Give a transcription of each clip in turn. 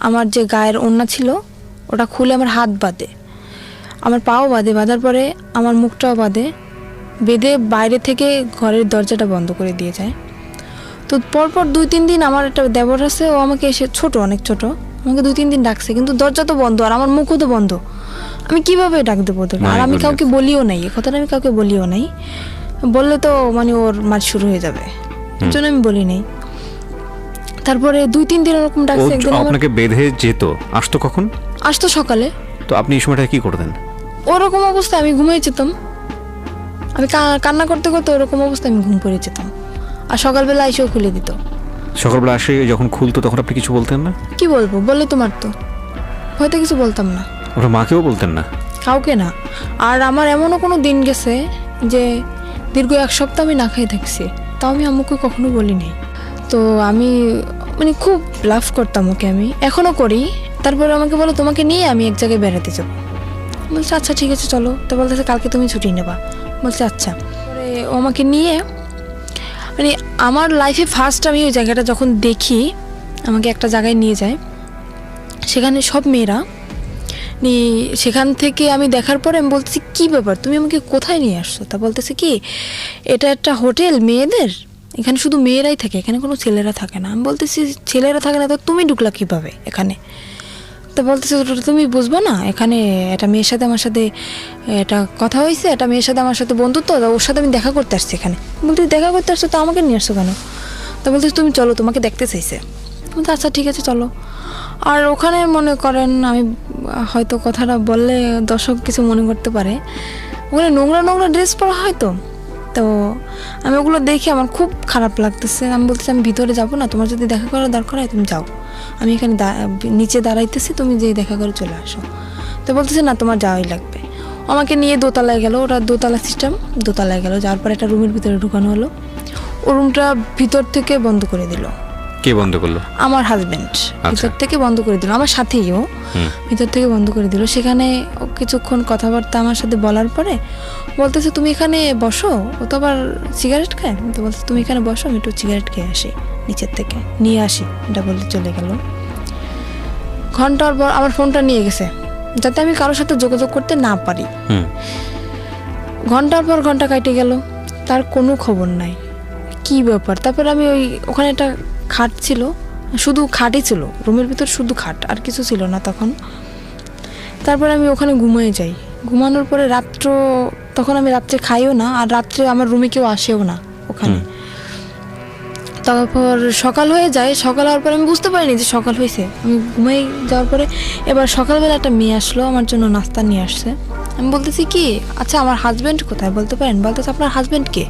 আমার যে গায়ের ওড়না ছিল ওটা খুলে আমার হাত বাঁধে। আমার পাও বাঁধে বাঁধার পরে আমার মুখটাও বাঁধে। বেঁধে বাইরে থেকে ঘরের দরজাটা বন্ধ করে দিয়ে যায়। তো পরপর দুই তিন দিন আমার একটা দেবর আছে ও আমাকে এসে ছোট অনেক ছোট আমাকে দুই তিন দিন ডাকছে কিন্তু দরজা তো বন্ধ আর আমার মুখও তো বন্ধ। আমি কীভাবে ডাক দেবো ওদেরকে আর আমি কাউকে বলিও নাই এ কথাটা আমি কাউকে বলিও নাই। বললে তো মানে ওর মার শুরু হয়ে যাবে। জন্য আমি বলি নাই। তারপরে দুই তিন দিন এরকম ও ডাকছে একদিন আমার আপনাকে বেঁধে যেত। আসতো কখন? আসতো সকালে। তো আপনি এই সময়টা কি করতেন? ওরকম অবস্থায় আমি ঘুমিয়ে যেতাম। আমি কা- কান্না করতে করতে ওরকম অবস্থায় আমি ঘুম পড়ে যেতাম। আর সকালবেলা এসেও খুলে দিত। সকালবেলা আসে যখন খুলতো তখন আপনি কিছু বলতেন না? কি বলব? বললে তো মারতো। হয়তো কিছু বলতাম না। ওরা মাকেও বলতেন না? কাউকে না। আর আমার এমনও কোনো দিন গেছে যে দীর্ঘ এক সপ্তাহ আমি না খেয়ে থাকছি। তাও আমি আম্মুকে কখনো বলিনি। তো আমি মানে খুব লাভ করতাম ওকে আমি। এখনও করি। তারপরে আমাকে বলো, তোমাকে নিয়ে আমি এক জায়গায় বেড়াতে যাব। বলছে আচ্ছা ঠিক আছে, চলো। তো বলতেছে, কালকে তুমি ছুটি নেবা। বলছে আচ্ছা। ও আমাকে নিয়ে মানে আমার লাইফে ফার্স্ট আমি ওই জায়গাটা যখন দেখি, আমাকে একটা জায়গায় নিয়ে যায়। সেখানে সব মেয়েরা নি সেখান থেকে আমি দেখার পরে আমি বলতেছি, কী ব্যাপার? তুমি আমাকে কোথায় নিয়ে আসছো? তা বলতেছে কি, এটা একটা হোটেল মেয়েদের। এখানে শুধু মেয়েরাই থাকে এখানে কোনো ছেলেরা থাকে না। আমি বলতেছি ছেলেরা থাকে না তো তুমি ঢুকলা কীভাবে এখানে? তা বলতেছে "ওটা তুমি বুঝব না এখানে একটা মেয়ের সাথে আমার সাথে এটা কথা হয়েছে একটা মেয়ের সাথে আমার সাথে বন্ধুত্ব ওর সাথে আমি দেখা করতে আসছি এখানে। বলতে দেখা করতে আসছো তো আমাকে নিয়ে আসছো কেন? তা বলতেছে তুমি চলো তোমাকে দেখতে চাইছে। বলতে, আচ্ছা ঠিক আছে চলো। আর ওখানে মনে করেন আমি হয়তো কথাটা বললে দর্শক কিছু মনে করতে পারে। ওখানে নোংরা নোংরা ড্রেস পরা হয় তো আমি ওগুলো দেখে আমার খুব খারাপ লাগতেছে। আমি বলতেছি, আমি ভিতরে যাব না, তোমার যদি দেখা করার দরকার হয়, তুমি যাও। আমি এখানে নিচে দাঁড়াইতেছি, তুমি যেই দেখা করে চলে আসো। তো বলতেছে, না, তোমার যাওয়াই লাগবে। আমাকে নিয়ে দোতলায় গেল ওটা দোতলা সিস্টেম দোতলায় গেল। যাওয়ার পর একটা রুমের ভিতরে ঢুকানো হলো। ও রুমটা ভিতর থেকে বন্ধ করে দিল। কে বন্ধ করল? আমার হাজবেন্ড আচ্ছা। ভিতর থেকে বন্ধ করে দিল আমার সাথেই ও। ভিতর থেকে বন্ধ করে দিল। সেখানে কিছুক্ষণ কথাবার্তা আমার সাথে বলার পরে বলতেছে তুমি এখানে বসো। ও তো আবার সিগারেট খায়? তো বলছে তুমি এখানে বসো আমি একটু সিগারেট খেয়ে আসি। নিচের থেকে। নিয়ে আসি এটা বলে চলে গেল। ঘণ্টার পর আমার ফোনটা নিয়ে গেছে যাতে আমি কারোর সাথে যোগাযোগ করতে না পারি। ঘণ্টার পর ঘণ্টা কাটে গেল তার কোনো খবর নাই। কি ব্যাপার? তারপর আমি ওই ওখানে একটা খাট ছিল শুধু খাটই ছিল রুমের ভিতর শুধু খাট আর কিছু ছিল না তখন। তারপর আমি ওখানে ঘুমিয়ে যাই। ঘুমানোর পরে রাত্র তখন আমি রাত্রে খাইও না আর রাত্রে আমার রুমে কেউ আসেও না ওখানে। তারপর সকাল হয়ে যায় সকাল হওয়ার পরে আমি বুঝতে পারিনি যে সকাল হয়েছে। আমি ঘুমাই যাওয়ার পরে এবার সকালবেলা একটা মেয়ে আসলো আমার জন্য নাস্তা নিয়ে আসছে। আমি বলতেছি কি? আচ্ছা আমার হাজব্যান্ড কোথায়? বলতে পারেন? বলতেছে আপনার হাজব্যান্ড কে?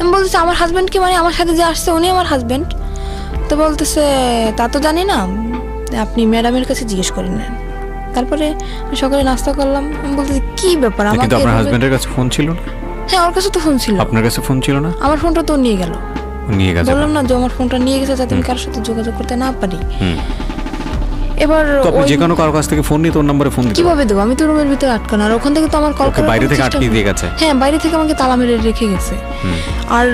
আমি বলতেছি আমার হাজব্যান্ড কে? মানে আমার সাথে যে আসছে উনি আমার হাজব্যান্ড তো বলতেছে তা তো জানি না। আপনি ম্যাডামের কাছে জিজ্ঞেস করে নেন। তারপরে সকালে নাস্তা করলাম। আমি বলতেছি কি ব্যাপার? আমার কিন্তু আপনার হাজবেন্ডের কাছে ফোন ছিল না? হ্যাঁ ওর কাছে তো ফোন ছিল। আপনার কাছে ফোন ছিল না? আমার ফোনটা তো নিয়ে গেল। নিয়ে গেছে। বললাম না যে আমার ফোনটা নিয়ে গেছে যাতে আমি কার সাথে যোগাযোগ করতে না পারি। হুম। এবার তো আপনি যে কোনো কারও কাছ থেকে ফোন নিয়ে তোর নম্বরে ফোন দিতে কীভাবে দেবো? আমি তো রুমের ভিতরে আটকানো আর ওখান থেকে তো আমার কল ওকে বাইরে থেকে আটকে দিয়ে গেছে? হ্যাঁ বাইরে থেকে আমাকে তালা মেরে রেখে গেছে। আর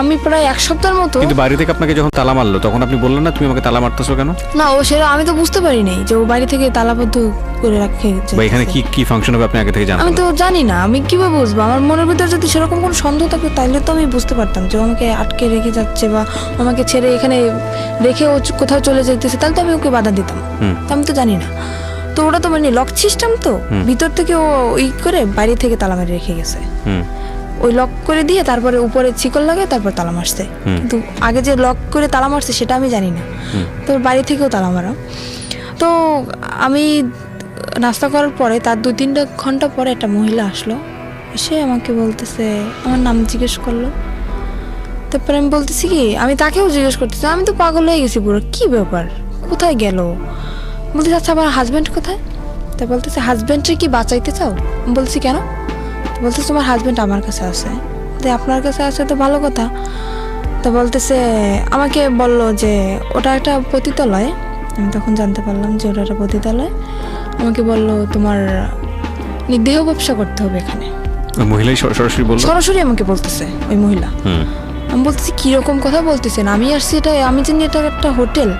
আমি প্রায় এক সপ্তাহের মতো কিন্তু বাইরে থেকে আপনাকে যখন তালা মারলো তখন আপনি বললেন না তুমি আমাকে তালা মারতেছো কেন? না ও সেটা আমি তো বুঝতে পারি নাই যে ও বাইরে থেকে তালাবদ্ধ করে রাখে বা এখানে কি কি ফাংশন হবে আপনি আগে থেকে আমি তো জানি না আমি কীভাবে বুঝব? আমার মনের ভিতরে যদি সেরকম কোনো সন্দেহ থাকতো তাহলে তো আমি বুঝতে পারতাম যে আমাকে আটকে রেখে যাচ্ছে বা আমাকে ছেড়ে এখানে রেখে ও কোথাও চলে যেতেছে তাহলে তো আমি ওকে বাধা দিতাম। আমি তো জানি না। তো ওটা তো মানে লক সিস্টেম তো ভিতর থেকে ও ই করে বাইরে থেকে তালা মেরে রেখে গেছে। ওই লক করে দিয়ে তারপরে উপরে চিকল লাগে তারপর তালা মারছে। কিন্তু আগে যে লক করে তালা মারছে সেটা আমি জানি না। তো বাড়ি থেকেও তালা মারা। তো আমি নাস্তা করার পরে তার দু তিনটা ঘণ্টা পরে একটা মহিলা আসলো। এসে আমাকে বলতেছে আমার নাম জিজ্ঞেস করল। তারপরে আমি বলতেছি কি আমি তাকেও জিজ্ঞেস করতেছি আমি তো পাগল হয়ে গেছি পুরো কি ব্যাপার? কোথায় গেল? বলতেছে আচ্ছা আমার হাজব্যান্ড কোথায়? তা বলতেছে হাজব্যান্ডকে কি বাঁচাইতে চাও? বলছি কেন? বলতেছে তোমার হাজব্যান্ড আমার কাছে আছে। তো আপনার কাছে আছে তো ভালো কথা। তো বলতেছে আমাকে বলল যে ওটা একটা পতিতালয়। আমি তখন জানতে পারলাম যে ওটা একটা পতিতালয়। আমাকে বলল তোমার মানে দেহ ব্যবসা করতে হবে এখানে। মহিলাই সরাসরি বলল? সরাসরি আমাকে বলতেছে ওই মহিলা। আমি বলতেছি কীরকম কথা বলতেছেন? আমি আসছি এটা আমি জানি এটা একটা হোটেল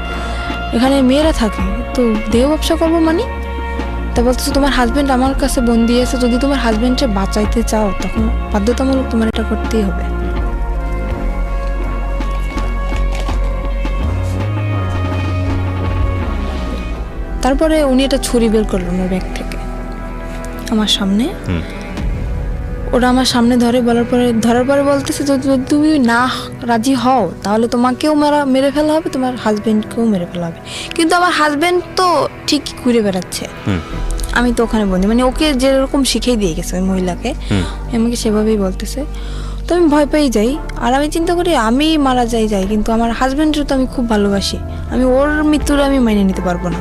এখানে মেয়েরা থাকে, তো দেহ ব্যবসা করব মানে? তা বলতেছো, তোমার হাজবেন্ড আমার কাছে বন্দি আছে, যদি তোমার হাজবেন্ডকে বাঁচাইতে চাও, তখন বাধ্যতামূলক তোমার এটা করতেই হবে। তারপরে উনি এটা ছুরি বের করল ওনার ব্যাগ থেকে, আমার সামনে। ওরা আমার সামনে ধরে বলার পরে ধরার পরে বলতেছে যদি তুমি না রাজি হও তাহলে তোমাকেও মারা মেরে ফেলা হবে তোমার হাজব্যান্ডকেও মেরে ফেলা হবে। কিন্তু আমার হাজব্যান্ড তো ঠিকই ঘুরে বেড়াচ্ছে। আমি তো ওখানে বন্দি। মানে ওকে যেরকম শিখেই দিয়ে গেছে ওই মহিলাকে আমাকে সেভাবেই বলতেছে। তো আমি ভয় পেয়ে যাই। আর আমি চিন্তা করি আমি মারা যাই যাই কিন্তু আমার হাজব্যান্ডের তো আমি খুব ভালোবাসি। আমি ওর মৃত্যুর আমি মেনে নিতে পারব না।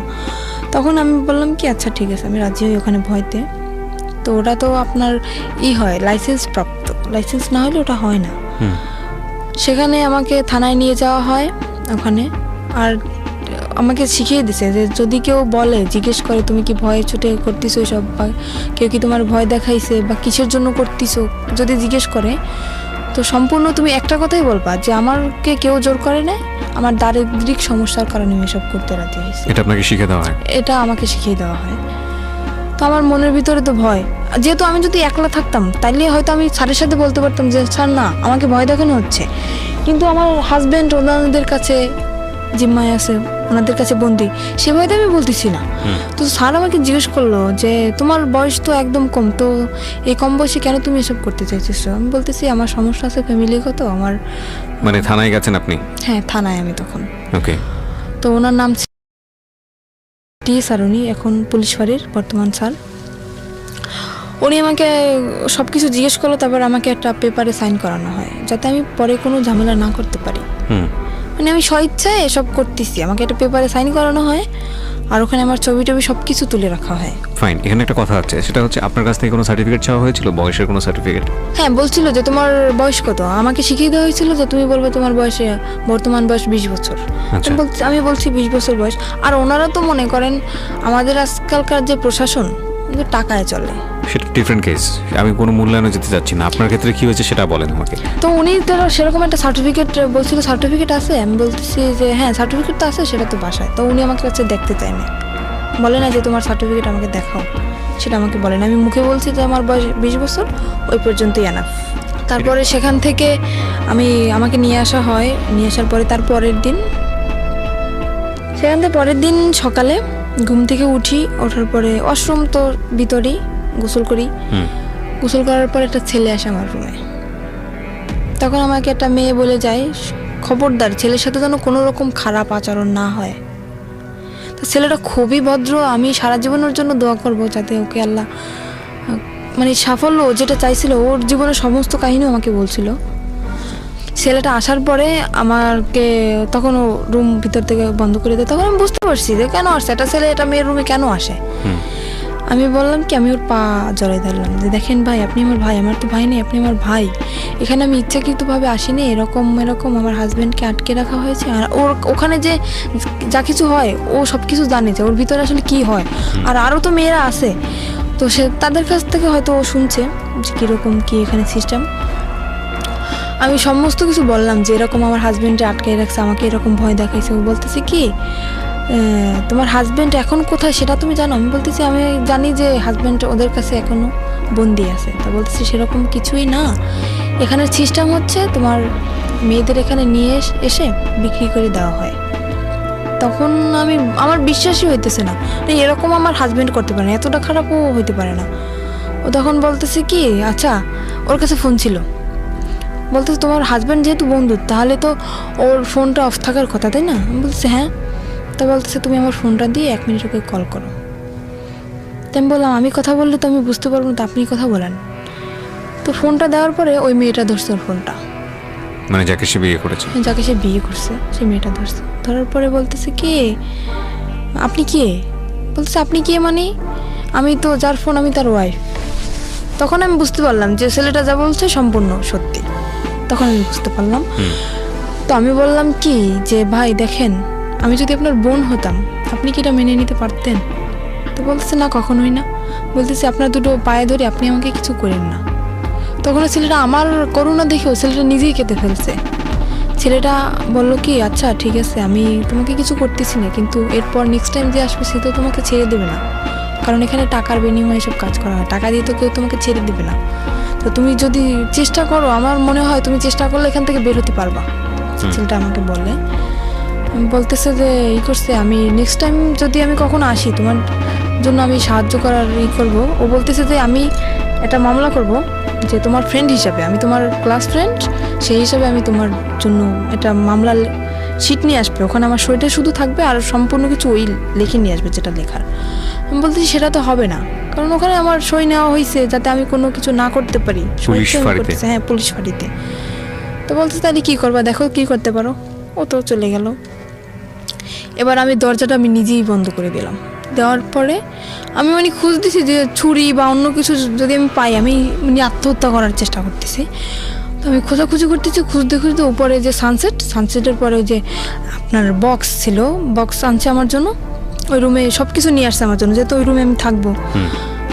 তখন আমি বললাম কি আচ্ছা ঠিক আছে আমি রাজি হই ওখানে ভয়তে। তো ওটা তো আপনার ই হয় লাইসেন্স প্রাপ্ত। লাইসেন্স না হলে ওটা হয় না। সেখানে আমাকে থানায় নিয়ে যাওয়া হয় ওখানে। আর আমাকে শিখিয়ে দিছে যে যদি কেউ বলে জিজ্ঞেস করে তুমি কি ভয়ে ছুটে করতেছো সব বা কেউ কি তোমার ভয় দেখাইছে? বা কিসের জন্য করতেছো? যদি জিজ্ঞেস করে তো সম্পূর্ণ তুমি একটা কথাই বলবা যে আমাকে কেউ জোর করে না আমার দারিদ্রিক সমস্যার কারণে আমি এসব করতে রাজি হয়েছি। এটা আপনাকে শিখে দেওয়া হয়? এটা আমাকে শিখিয়ে দেওয়া হয়। তো আমার মনের ভিতরে তো ভয়। যেহেতু আমি যদি একলা থাকতাম তাইলে হয়তো আমি স্যারের সাথে বলতে পারতাম যে স্যার না আমাকে ভয় দেখানো হচ্ছে। কিন্তু আমার হাজব্যান্ড ওনাদের কাছে জিম্মায় আছে ওনাদের কাছে বন্দি সে ভয়তে আমি বলতেছি না। তো স্যার আমাকে জিজ্ঞেস করল যে তোমার বয়স তো একদম কম তো এই কম বয়সে কেন তুমি এসব করতে চাইতেছো? আমি বলতেছি আমার সমস্যা আছে ফ্যামিলিগত আমার মানে থানায় গেছেন আপনি? হ্যাঁ থানায় আমি তখন। ওকে তো ওনার নাম টি স্যার উনি এখন পুলিশ ফাঁড়ির বর্তমান স্যার। উনি আমাকে সব কিছু জিজ্ঞেস করল তারপর আমাকে একটা পেপারে সাইন করানো হয় যাতে আমি পরে কোনো ঝামেলা না করতে পারি। মানে আমি স্বইচ্ছায় এসব করতেছি আমাকে একটা পেপারে সাইন করানো হয়। আর ওখানে আমার ছবি টবি সব কিছু তুলে রাখা হয়। ফাইন এখানে একটা কথা আছে সেটা হচ্ছে আপনার কাছ থেকে কোনো সার্টিফিকেট চাওয়া হয়েছিল? বয়সের কোনো সার্টিফিকেট হ্যাঁ বলছিল যে তোমার বয়স কত? আমাকে শিখিয়ে দেওয়া হয়েছিল যে তুমি বলবে তোমার বয়সে বর্তমান বয়স বিশ বছর। আচ্ছা। আমি বলছি- আমি বলছি বিশ বছর বয়স। আর ওনারা তো মনে করেন আমাদের আজকালকার যে প্রশাসন কিন্তু টাকায় চলে। সেটা ডিফারেন্ট কেস আমি কোনো মূল্যায়নে যেতে চাচ্ছি না। আপনার ক্ষেত্রে কি হয়েছে সেটা বলেন আমাকে। তো উনি তো সেরকম একটা সার্টিফিকেট বলছিল সার্টিফিকেট আছে। আমি বলতেছি যে হ্যাঁ সার্টিফিকেট তো আছে সেটা তো বাসায়। তো উনি আমাকে কাছে দেখতে চায় না বলে না যে তোমার সার্টিফিকেট আমাকে দেখাও। সেটা আমাকে বলে না। আমি মুখে বলছি যে আমার বয়স বিশ বছর ওই পর্যন্তই আনা তারপরে সেখান থেকে আমি আমাকে নিয়ে আসা হয়। নিয়ে আসার পরে তার পরের দিন সেখান থেকে পরের দিন সকালে ঘুম থেকে উঠি ওঠার পরে ওয়াশরুম তো ভিতরেই গোসল করি। গোসল করার পর একটা ছেলে আসে আমার রুমে তখন আমাকে একটা মেয়ে বলে যায় খবরদার ছেলের সাথে যেন কোনো রকম খারাপ আচরণ না হয়। তো ছেলেটা খুবই ভদ্র আমি সারা জীবনের জন্য দোয়া করব যাতে ওকে আল্লাহ মানে সাফল্য যেটা চাইছিল ওর জীবনের সমস্ত কাহিনী আমাকে বলছিল। ছেলেটা আসার পরে আমাকে তখন ও রুম ভিতর থেকে বন্ধ করে দেয়। তখন আমি বুঝতে পারছি যে কেন আসছে? একটা ছেলে এটা মেয়ের রুমে কেন আসে? আমি বললাম কি আমি ওর পা জড়াই ধরলাম। যে দেখেন ভাই আপনি আমার ভাই আমার তো ভাই নেই আপনি আমার ভাই। এখানে আমি ইচ্ছাকৃতভাবে আসিনি এরকম এরকম আমার হাজব্যান্ডকে আটকে রাখা হয়েছে। আর ওর ওখানে যে যা কিছু হয় ও সব কিছু জানে যে ওর ভিতরে আসলে কি হয়। আর আরও তো মেয়েরা আছে। তো সে তাদের কাছ থেকে হয়তো ও শুনছে যে কীরকম কী এখানে সিস্টেম আমি সমস্ত কিছু বললাম যে এরকম আমার হাজব্যান্ডে আটকে রাখছে আমাকে এরকম ভয় দেখাইছে। ও বলতেছে কি তোমার হাজব্যান্ড এখন কোথায় সেটা তুমি জানো? আমি বলতেছি আমি জানি যে হাজব্যান্ড ওদের কাছে এখনও বন্দি আছে। তা বলতেছি সেরকম কিছুই না। এখানের সিস্টেম হচ্ছে তোমার মেয়েদের এখানে নিয়ে এস- বিক্রি করে দেওয়া হয়। তখন আমি আমার বিশ্বাসই হইতেছে না, এরকম আমার হাজব্যান্ড করতে পারে না। এতটা খারাপও হইতে পারে না। ও তখন বলতেছে কি আচ্ছা ওর কাছে ফোন ছিল। বলতেছে তোমার হাজব্যান্ড যেহেতু বন্ধু তাহলে তো ওর ফোনটা অফ থাকার কথা তাই না? আমি বলতেছি হ্যাঁ। তো বলতেছে তুমি আমার ফোনটা দিয়ে এক মিনিট ওকে কল করো। তো আমি বললাম আমি কথা বললে তো আমি বুঝতে পারব না তো আপনি কথা বলেন। তো ফোনটা দেওয়ার পরে ওই মেয়েটা ধরছে ওর ফোনটা মানে যাকে সে বিয়ে করেছে? যাকে সে বিয়ে করছে সেই মেয়েটা ধরছে। ধরার পরে বলতেছে কে? আপনি কে? বলতেছে আপনি কে মানে? আমি তো যার ফোন আমি তার ওয়াইফ তখন আমি বুঝতে পারলাম যে ছেলেটা যা বলছে সম্পূর্ণ সত্যি। তখন আমি বুঝতে পারলাম। তো আমি বললাম কি যে ভাই দেখেন আমি যদি আপনার বোন হতাম আপনি কি এটা মেনে নিতে পারতেন? তো বলতেছে না কখনোই না। বলতেছে আপনার দুটো পায়ে ধরে আপনি আমাকে কিছু করেন না। তখন ওই ছেলেটা আমার করুণা দেখেও ছেলেটা নিজেই কেঁদে ফেলছে। ছেলেটা বলল কি আচ্ছা ঠিক আছে আমি তোমাকে কিছু করতেছি না কিন্তু এরপর নেক্সট টাইম যে আসবে সে তো তোমাকে ছেড়ে দেবে না। কারণ এখানে টাকার বিনিময়ে সব কাজ করা হয়। টাকা দিয়ে তো কেউ তোমাকে ছেড়ে দেবে না। তো তুমি যদি চেষ্টা করো আমার মনে হয় তুমি চেষ্টা করলে এখান থেকে বের হতে পারবা। ছেলেটা আমাকে বলে। বলতেছে যে ই করছে আমি নেক্সট টাইম যদি আমি কখনো আসি তোমার জন্য আমি সাহায্য করার ই করব। ও বলতেছে যে আমি একটা মামলা করব যে তোমার ফ্রেন্ড হিসাবে আমি তোমার ক্লাস ফ্রেন্ড সেই হিসাবে আমি তোমার জন্য একটা মামলা শিট নিয়ে আসবে। ওখানে আমার সইটা শুধু থাকবে আর সম্পূর্ণ কিছু ওই লিখে নিয়ে আসবে যেটা লেখার। আমি বলতেছি সেটা তো হবে না। কারণ ওখানে আমার সই নেওয়া হয়েছে যাতে আমি কোনো কিছু না করতে পারি। হ্যাঁ পুলিশ ফাঁড়িতে। তো বলতে তাহলে কী করবা? দেখো কী করতে পারো? ও তো চলে গেল। এবার আমি দরজাটা আমি নিজেই বন্ধ করে দিলাম। দেওয়ার পরে আমি মানে খুঁজতেছি যে ছুরি বা অন্য কিছু যদি আমি পাই আমি মানে আত্মহত্যা করার চেষ্টা করতেছি। তো আমি খোঁজাখুঁজি করতেছি খুঁজতে খুঁজতে উপরে যে সানসেট সানসেটের পরে ওই যে আপনার বক্স ছিল বক্স আনছে আমার জন্য। ওই রুমে সব কিছু নিয়ে আসছে আমার জন্য যেহেতু ওই রুমে আমি থাকব।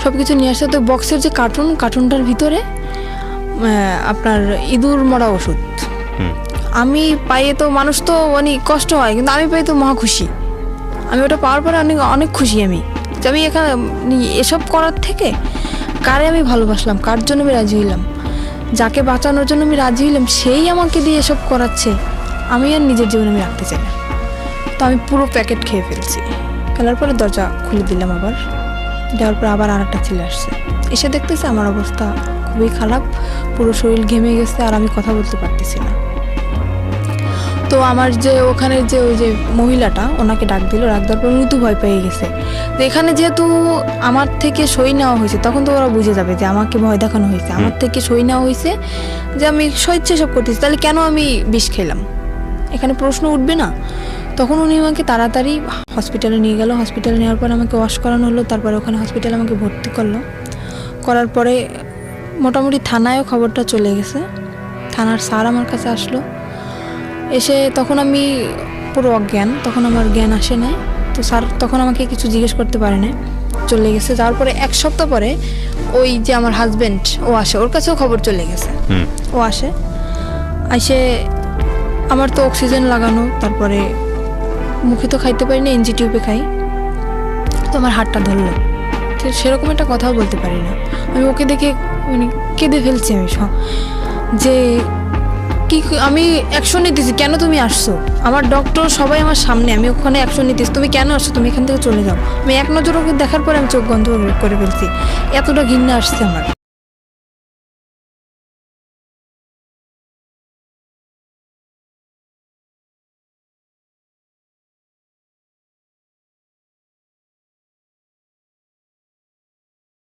সব কিছু নিয়ে আসছে তো বক্সের যে কার্টুন কার্টুনটার ভিতরে আপনার ইঁদুর মরা ওষুধ। আমি পাইয়ে তো মানুষ তো অনেক কষ্ট হয় কিন্তু আমি পাই তো মহা খুশি। আমি ওটা পাওয়ার পরে অনেক অনেক খুশি আমি। যে আমি এখানে এসব করার থেকে কারে আমি ভালোবাসলাম? কার জন্য আমি রাজি হইলাম? যাকে বাঁচানোর জন্য আমি রাজি হইলাম, সেই আমাকে দিয়ে এসব করাচ্ছে। আমি আর নিজের জীবনে আমি রাখতে চাই না। তো আমি পুরো প্যাকেট খেয়ে ফেলছি। ফেলার পরে দরজা খুলে দিলাম আবার। দেওয়ার পর আবার আর একটা ছেলে আসছে। এসে দেখতেছে আমার অবস্থা খুবই খারাপ, পুরো শরীর ঘেমে গেছে আর আমি কথা বলতে পারতেছি না। তো আমার যে ওখানে যে ওই যে মহিলাটা ওনাকে ডাক দিল ডাক দেওয়ার পর উনি ভয় পেয়ে গেছে। তো এখানে যেহেতু আমার থেকে সই নেওয়া হয়েছে তখন তো ওরা বুঝে যাবে যে আমাকে ভয় দেখানো হয়েছে। আমার থেকে সই নেওয়া হয়েছে যে আমি স্বেচ্ছা সব করতেছি তাহলে কেন আমি বিষ খেলাম? এখানে প্রশ্ন উঠবে না। তখন উনি আমাকে তাড়াতাড়ি হসপিটালে নিয়ে গেল। হসপিটালে নেওয়ার পর আমাকে ওয়াশ করানো হলো তারপরে ওখানে হসপিটালে আমাকে ভর্তি করল। করার পরে মোটামুটি থানায়ও খবরটা চলে গেছে। থানার স্যার আমার কাছে আসলো। এসে তখন আমি পুরো অজ্ঞান তখন আমার জ্ঞান আসে নাই। তো স্যার তখন আমাকে কিছু জিজ্ঞেস করতে পারে না চলে গেছে। যাওয়ার পরে এক সপ্তাহ পরে ওই যে আমার হাজবেন্ড ও আসে ওর কাছেও খবর চলে গেছে। ও আসে আসে আমার তো অক্সিজেন লাগানো তারপরে মুখে তো খাইতে পারি না এনজি টিউবে খাই। তো আমার হাতটা ধরলো। তো সেরকম একটা কথাও বলতে পারি না। আমি ওকে দেখে মানে কেঁদে ফেলছি আমি সব। যে কি আমি অ্যাকশন নিতেছি, কেন তুমি আসছো? আমার ডক্টর সবাই আমার সামনে, আমি ওখানে অ্যাকশন নিতেছি। তুমি কেন আসছো? তুমি এখান থেকে চলে যাও। আমি এক নজর ওকে দেখার পরে আমি চোখ বন্ধ করে- ফেলছি। এতটা ঘৃণা আসছে আমার।